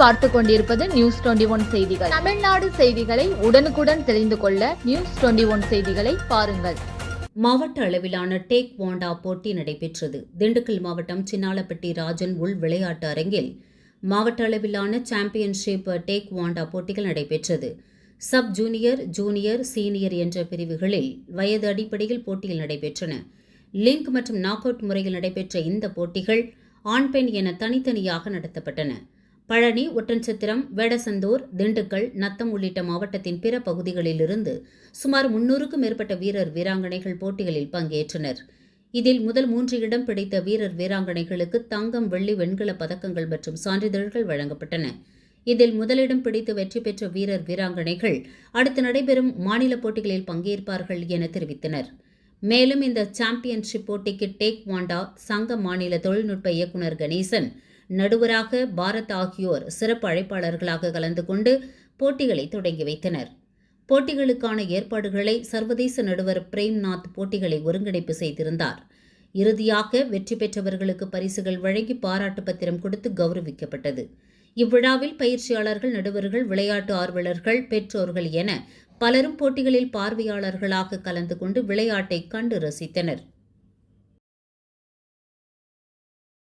பார்த்து கொண்டிருப்பது news twenty one செய்திகள். தமிழ்நாடு செய்திகளை உடனுக்குடன் தெரிந்து கொள்ள நியூஸ் டுவெண்டி ஒன் செய்திகளை பாருங்கள். மாவட்ட அளவிலான டேக் வாண்டா போட்டி நடைபெற்றது. திண்டுக்கல் மாவட்டம் சின்னாலப்பட்டி ராஜன் உள் விளையாட்டு அரங்கில் மாவட்ட அளவிலான சாம்பியன்ஷிப் டேக் வாண்டா போட்டிகள் நடைபெற்றது. சப் ஜூனியர் ஜூனியர் சீனியர் என்ற பிரிவுகளில் வயது அடிப்படையில் போட்டிகள் நடைபெற்றன. லிங்க் மற்றும் நாக் அவுட் முறையில் நடைபெற்ற இந்த போட்டிகள் ஆண் பெண் என தனித்தனியாக நடத்தப்பட்டன. பழனி ஒற்றன்சத்திரம் வேடசந்தூர் திண்டுக்கல் நத்தம் உள்ளிட்ட மாவட்டத்தின் பிற பகுதிகளிலிருந்து சுமார் முன்னூறுக்கும் மேற்பட்ட வீரர் வீராங்கனைகள் போட்டிகளில் பங்கேற்றனர். இதில் முதல் மூன்று இடம் பிடித்த வீரர் வீராங்கனைகளுக்கு தங்கம் வெள்ளி வெண்கல பதக்கங்கள் மற்றும் சான்றிதழ்கள் வழங்கப்பட்டன. இதில் முதலிடம் பிடித்து வெற்றி பெற்ற வீரர் வீராங்கனைகள் அடுத்து நடைபெறும் மாநில போட்டிகளில் பங்கேற்பார்கள் என தெரிவித்தனர். மேலும் இந்த சாம்பியன்ஷிப் போட்டிக்கு டேக் வாண்டா சங்க மாநில தொழில்நுட்ப இயக்குனர் கணேசன் நடுவராக பாரத் ஆகியோர் சிறப்பு அழைப்பாளர்களாக கலந்து கொண்டு போட்டிகளை தொடங்கி வைத்தனர். போட்டிகளுக்கான ஏற்பாடுகளை சர்வதேச நடுவர் பிரேம்நாத் போட்டிகளை ஒருங்கிணைப்பு செய்திருந்தார். இறுதியாக வெற்றி பெற்றவர்களுக்கு பரிசுகள் வழங்கி பாராட்டு பத்திரம் கொடுத்து கௌரவிக்கப்பட்டது. இவ்விழாவில் பயிற்சியாளர்கள் நடுவர்கள் விளையாட்டு ஆர்வலர்கள் பெற்றோர்கள் என பலரும் போட்டிகளில் பார்வையாளர்களாக கலந்து கொண்டு விளையாட்டை கண்டு ரசித்தனர்.